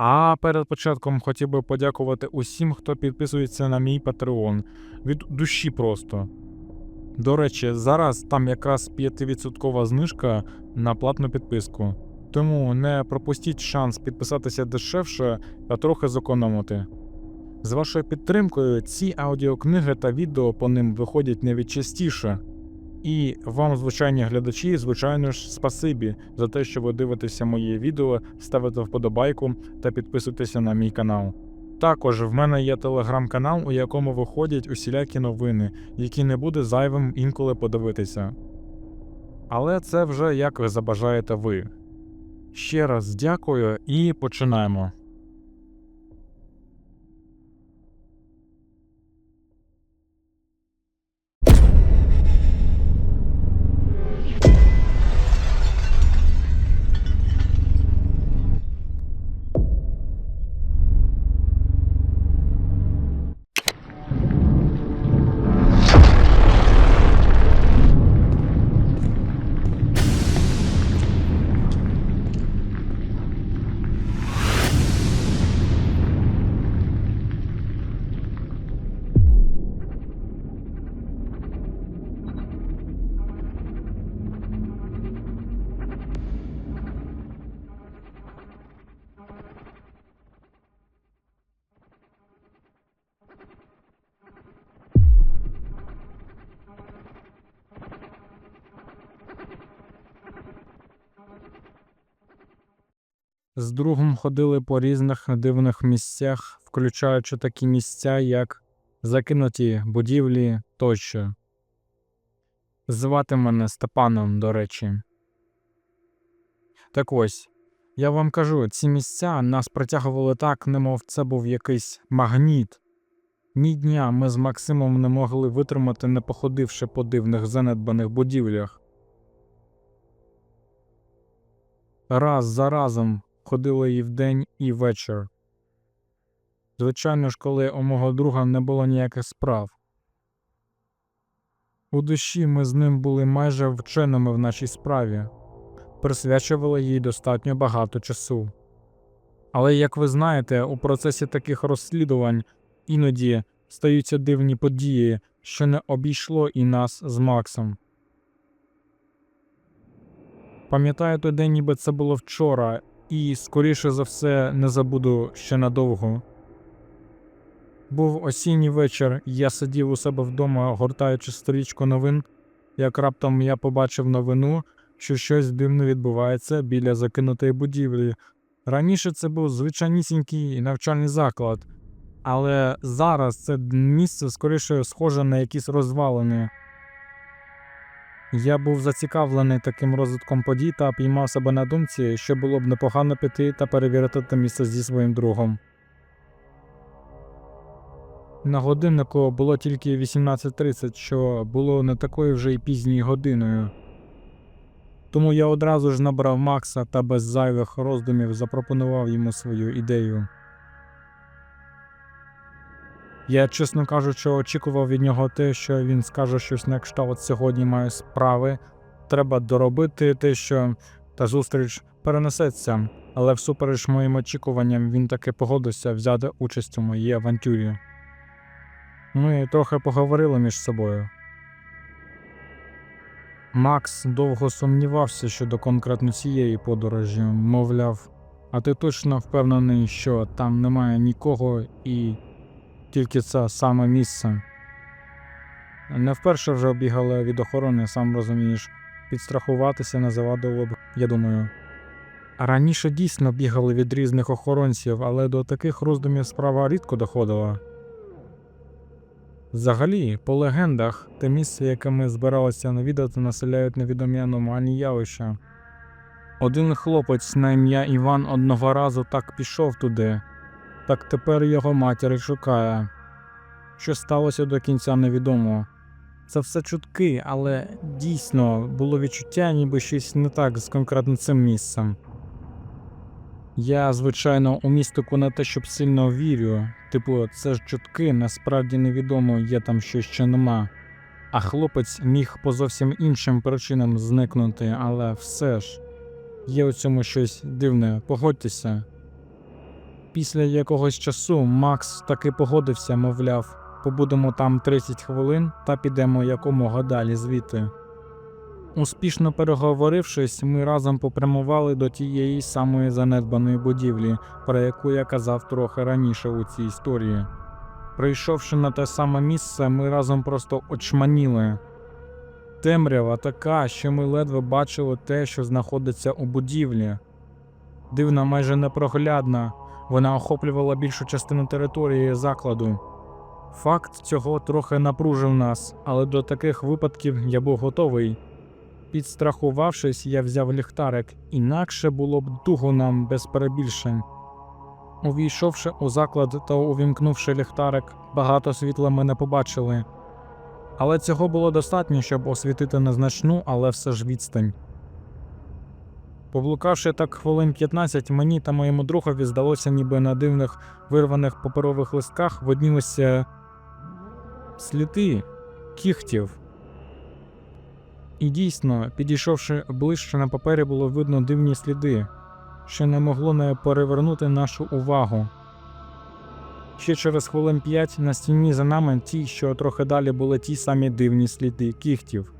А перед початком хотів би подякувати усім, хто підписується на мій Patreon. Від душі просто. До речі, зараз там якраз 5% знижка на платну підписку. Тому не пропустіть шанс підписатися дешевше та трохи зекономити. З вашою підтримкою ці аудіокниги та відео по ним виходять навіть частіше. І вам, звичайні глядачі, звичайно ж, спасибі за те, що ви дивитеся мої відео, ставите вподобайку та підписуєтеся на мій канал. Також в мене є телеграм-канал, у якому виходять усілякі новини, які не буде зайвим інколи подивитися. Але це вже як ви забажаєте ви. Ще раз дякую і починаємо. З другом ходили по різних дивних місцях, включаючи такі місця, як закинуті будівлі тощо. Звати мене Степаном, до речі. Так ось, я вам кажу, ці місця нас притягували так, немов це був якийсь магніт. Ні дня ми з Максимом не могли витримати, не походивши по дивних занедбаних будівлях. Раз за разом ходили і вдень, і вечір. Звичайно ж, коли у мого друга не було ніяких справ. У душі ми з ним були майже вченими в нашій справі, присвячували їй достатньо багато часу. Але, як ви знаєте, у процесі таких розслідувань іноді стаються дивні події, що не обійшло і нас з Максом. Пам'ятаю той день, ніби це було вчора, і, скоріше за все, не забуду ще надовго. Був осінній вечір, я сидів у себе вдома, гортаючи сторічку новин, як раптом я побачив новину, що щось дивне відбувається біля закинутої будівлі. Раніше це був звичайнісінький навчальний заклад, але зараз це місце скоріше схоже на якісь розвалини. Я був зацікавлений таким розвитком подій та піймав себе на думці, що було б непогано піти та перевірити те місце зі своїм другом. На годиннику було тільки 18.30, що було не такою вже й пізньою годиною. Тому я одразу ж набрав Макса та без зайвих роздумів запропонував йому свою ідею. Я, чесно кажучи, очікував від нього те, що він скаже щось на кшталт сьогодні маю справи, треба доробити те, що та зустріч перенесеться, але всупереч моїм очікуванням він таки погодився взяти участь у моїй авантюрі. Ми трохи поговорили між собою. Макс довго сумнівався щодо конкретно цієї подорожі, мовляв, а ти точно впевнений, що там немає нікого і тільки це саме місце. Не вперше вже бігали від охорони, сам розумієш, підстрахуватися не завадило б, я думаю. Раніше дійсно бігали від різних охоронців, але до таких роздумів справа рідко доходила. Взагалі, по легендах, те місце, яке ми збиралися навідати, населяють невідомі аномальні явища. Один хлопець на ім'я Іван одного разу так пішов туди, так тепер його матір шукає. Що сталося до кінця невідомо. Це все чутки, але дійсно було відчуття, ніби щось не так з конкретно цим місцем. Я, звичайно, у містику не те, щоб сильно вірю. Типу, це ж чутки, насправді невідомо, є там щось чи нема. А хлопець міг по зовсім іншим причинам зникнути, але все ж є у цьому щось дивне, погодьтеся. Після якогось часу Макс таки погодився, мовляв, побудемо там 30 хвилин та підемо якомога далі звідти. Успішно переговорившись, ми разом попрямували до тієї самої занедбаної будівлі, про яку я казав трохи раніше у цій історії. Прийшовши на те саме місце, ми разом просто очманіли. Темрява така, що ми ледве бачили те, що знаходиться у будівлі. Дивна, майже непроглядна, вона охоплювала більшу частину території закладу. Факт цього трохи напружив нас, але до таких випадків я був готовий. Підстрахувавшись, я взяв ліхтарик, інакше було б туго нам без перебільшень. Увійшовши у заклад та увімкнувши ліхтарик, багато світла ми не побачили. Але цього було достатньо, щоб освітити незначну, але все ж відстань. Поблукавши так хвилин 15, мені та моєму другові здалося, ніби на дивних вирваних паперових листках виднілися сліди кігтів. І дійсно, підійшовши ближче на папері, було видно дивні сліди, що не могло не перевернути нашу увагу. Ще через хвилин п'ять на стіні за нами ті, що трохи далі були ті самі дивні сліди кігтів.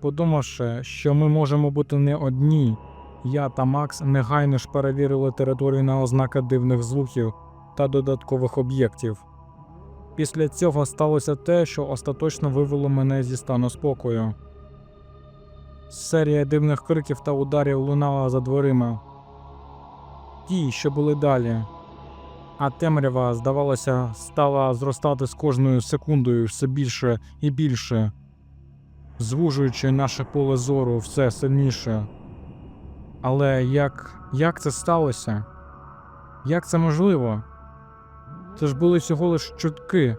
Подумавши, що ми можемо бути не одні, я та Макс негайно ж перевірили територію на ознаки дивних звуків та додаткових об'єктів. Після цього сталося те, що остаточно вивело мене зі стану спокою. Серія дивних криків та ударів лунала за дверима. Ті, що були далі. А темрява, здавалося, стала зростати з кожною секундою все більше і більше, звужуючи наше поле зору все сильніше. Але як, як це сталося? Як це можливо? Це ж були всього лиш чутки.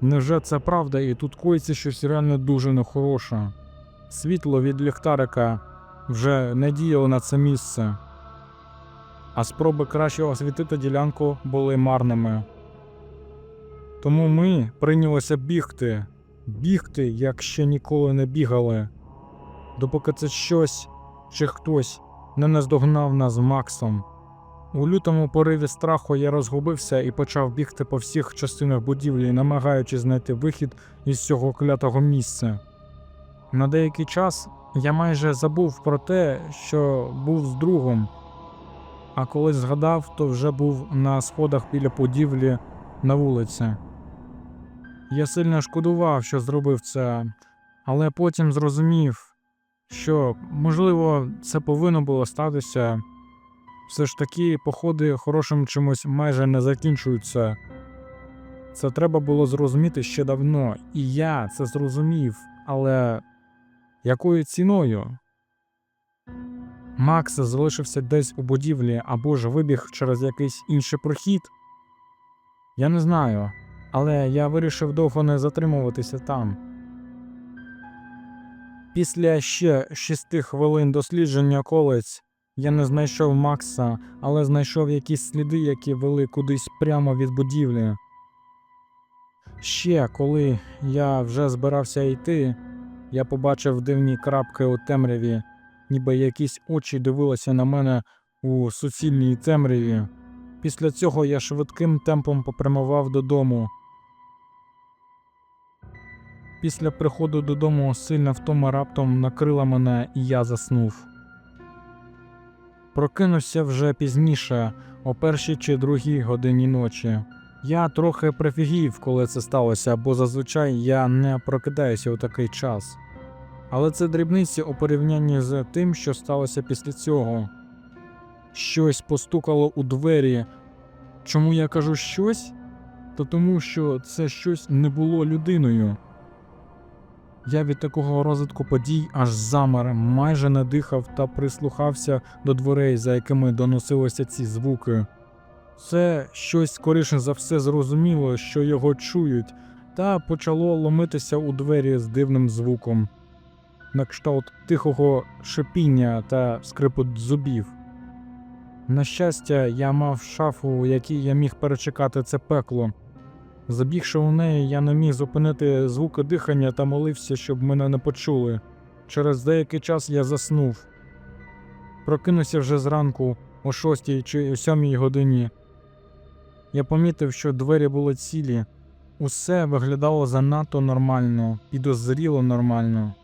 Невже це правда, і тут коїться щось реально дуже нехороше? Світло від ліхтарика вже не діяло на це місце, а спроби краще освітити ділянку були марними. Тому ми прийнялися бігти, бігти, як ще ніколи не бігали, допоки це щось чи хтось не наздогнав нас Максом. У лютому пориві страху я розгубився і почав бігти по всіх частинах будівлі, намагаючись знайти вихід із цього клятого місця. На деякий час я майже забув про те, що був з другом, а коли згадав, то вже був на сходах біля будівлі на вулиці. Я сильно шкодував, що зробив це, але потім зрозумів, що, можливо, це повинно було статися. Все ж таки, походи хорошим чимось майже не закінчуються. Це треба було зрозуміти ще давно, і я це зрозумів, але якою ціною? Макс залишився десь у будівлі або ж вибіг через якийсь інший прохід. Я не знаю, але я вирішив довго не затримуватися там. Після ще шести хвилин дослідження колець я не знайшов Макса, але знайшов якісь сліди, які вели кудись прямо від будівлі. Ще коли я вже збирався йти, я побачив дивні крапки у темряві, ніби якісь очі дивилися на мене у суцільній темряві. Після цього я швидким темпом попрямував додому. Після приходу додому сильна втома раптом накрила мене, і я заснув. Прокинувся вже пізніше, о першій чи другій годині ночі. Я трохи прифігів, коли це сталося, бо зазвичай я не прокидаюся у такий час. Але це дрібниці у порівнянні з тим, що сталося після цього. Щось постукало у двері. Чому я кажу щось? То тому, що це щось не було людиною. Я від такого розвитку подій аж замер, майже не дихав та прислухався до дверей, за якими доносилися ці звуки. Це щось скоріше за все зрозуміло, що його чують, та почало ломитися у двері з дивним звуком, на кшталт тихого шипіння та скрипу зубів. На щастя, я мав шафу, у якій я міг перечекати це пекло. Забігши у неї, я не міг зупинити звуки дихання та молився, щоб мене не почули. Через деякий час я заснув. Прокинувся вже зранку, о шостій чи о сьомій годині. Я помітив, що двері були цілі. Усе виглядало занадто нормально, підозріло нормально.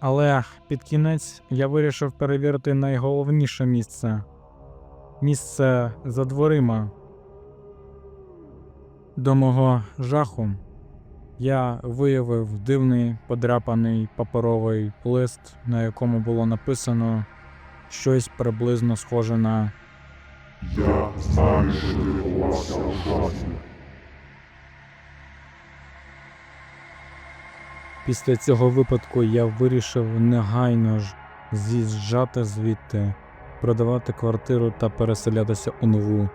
Але під кінець я вирішив перевірити найголовніше місце місце за дверима. До мого жаху я виявив дивний подряпаний паперовий лист, на якому було написано щось приблизно схоже на Я знаю, що ти ховався у шафі. Після цього випадку я вирішив негайно ж з'їжджати звідти, продавати квартиру та переселятися у нову.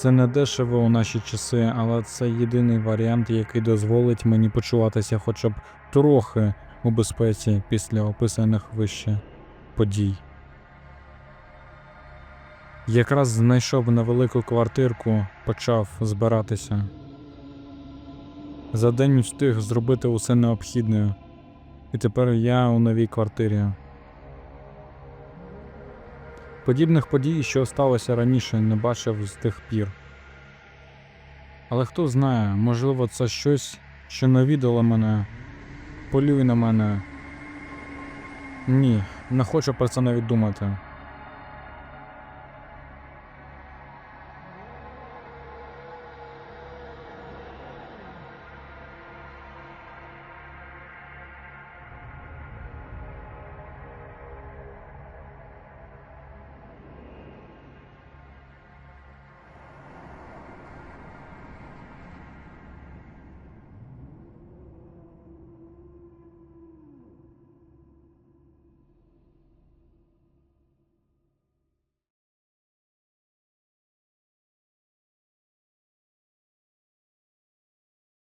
Це не дешево у наші часи, але це єдиний варіант, який дозволить мені почуватися хоча б трохи у безпеці після описаних вище подій. Якраз знайшов невелику квартирку, почав збиратися. За день встиг зробити усе необхідне, і тепер я у новій квартирі. Подібних подій, що сталося раніше, не бачив з тих пір. Але хто знає, можливо, це щось, що навідало мене, полює на мене. Ні, не хочу про це навіть думати.